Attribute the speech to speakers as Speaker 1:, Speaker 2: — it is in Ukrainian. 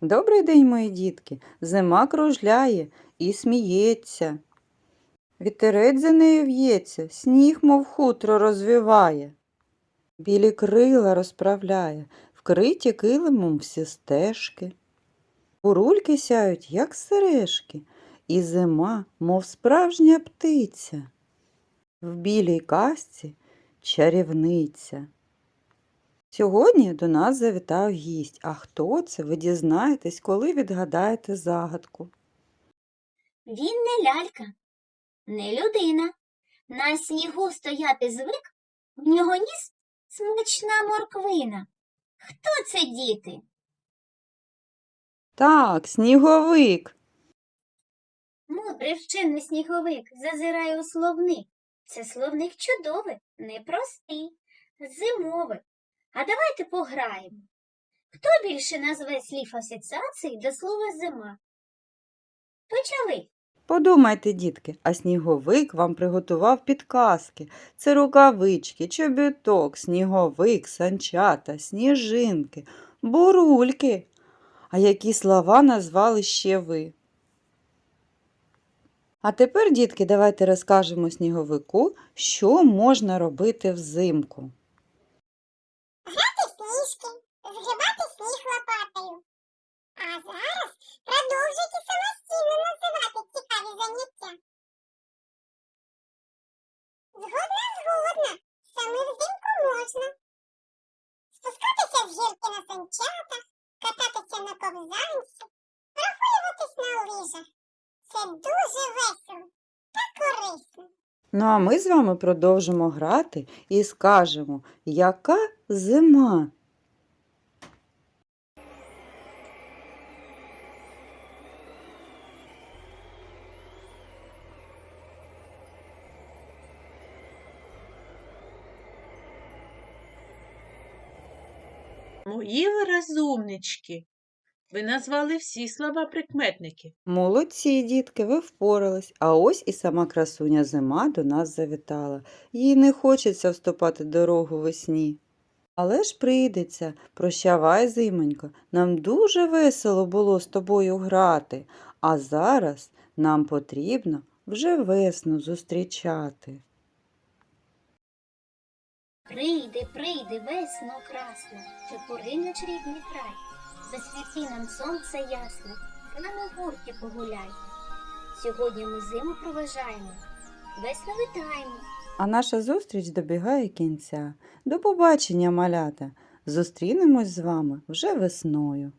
Speaker 1: Добрий день, мої дітки. Зима кружляє і сміється. Вітерець за нею в'ється, сніг, мов хутро, розвіває. Білі крила розправляє, вкриті килимом всі стежки. Бурульки сяють, як сережки, і зима, мов справжня птиця. В білій касці чарівниця. Сьогодні до нас завітав гість. А хто це? Ви дізнаєтесь, коли відгадаєте загадку.
Speaker 2: Він не лялька, не людина. На снігу стояти звик, в нього ніс смачна морквина. Хто це діти?
Speaker 1: Так, сніговик.
Speaker 2: Мудрий вчений сніговик зазирає у словник. Це словник чудовий, непростий, зимовий. А давайте пограємо. Хто більше назве слів асоціацій до слова зима? Почали.
Speaker 1: Подумайте, дітки, а сніговик вам приготував підказки. Це рукавички, чобіток, сніговик, санчата, сніжинки, бурульки. А які слова назвали ще ви? А тепер, дітки, давайте розкажемо сніговику, що можна робити взимку.
Speaker 3: грати в сніжки, згрібати сніг лопатою. А зараз продовжуйте самостійно називати цікаві заняття. Згодна, згодна, саме взимку можна. Спускатися з гірки на санчатах, кататися на ковзанці, прогулюватись на лижах. Це дуже весело та корисно.
Speaker 1: Ну а ми з вами продовжимо грати і скажемо, яка зима.
Speaker 4: Мої ви розумнички. Ви назвали всі слова прикметники.
Speaker 1: Молодці, дітки, ви впорались. А ось і сама красуня зима до нас завітала. Їй не хочеться вступати дорогу весні. Але ж прийдеться, прощавай, зимонько, нам дуже весело було з тобою грати, а зараз нам потрібно вже весну зустрічати.
Speaker 2: Прийди, прийди, весно красно, що поринеш рідний край. Засвіти нам сонце ясне, та нам у гурті погуляй. Сьогодні ми зиму проважаємо, весно вітаємо.
Speaker 1: А наша зустріч добігає кінця. До побачення, малята! Зустрінемось з вами вже весною.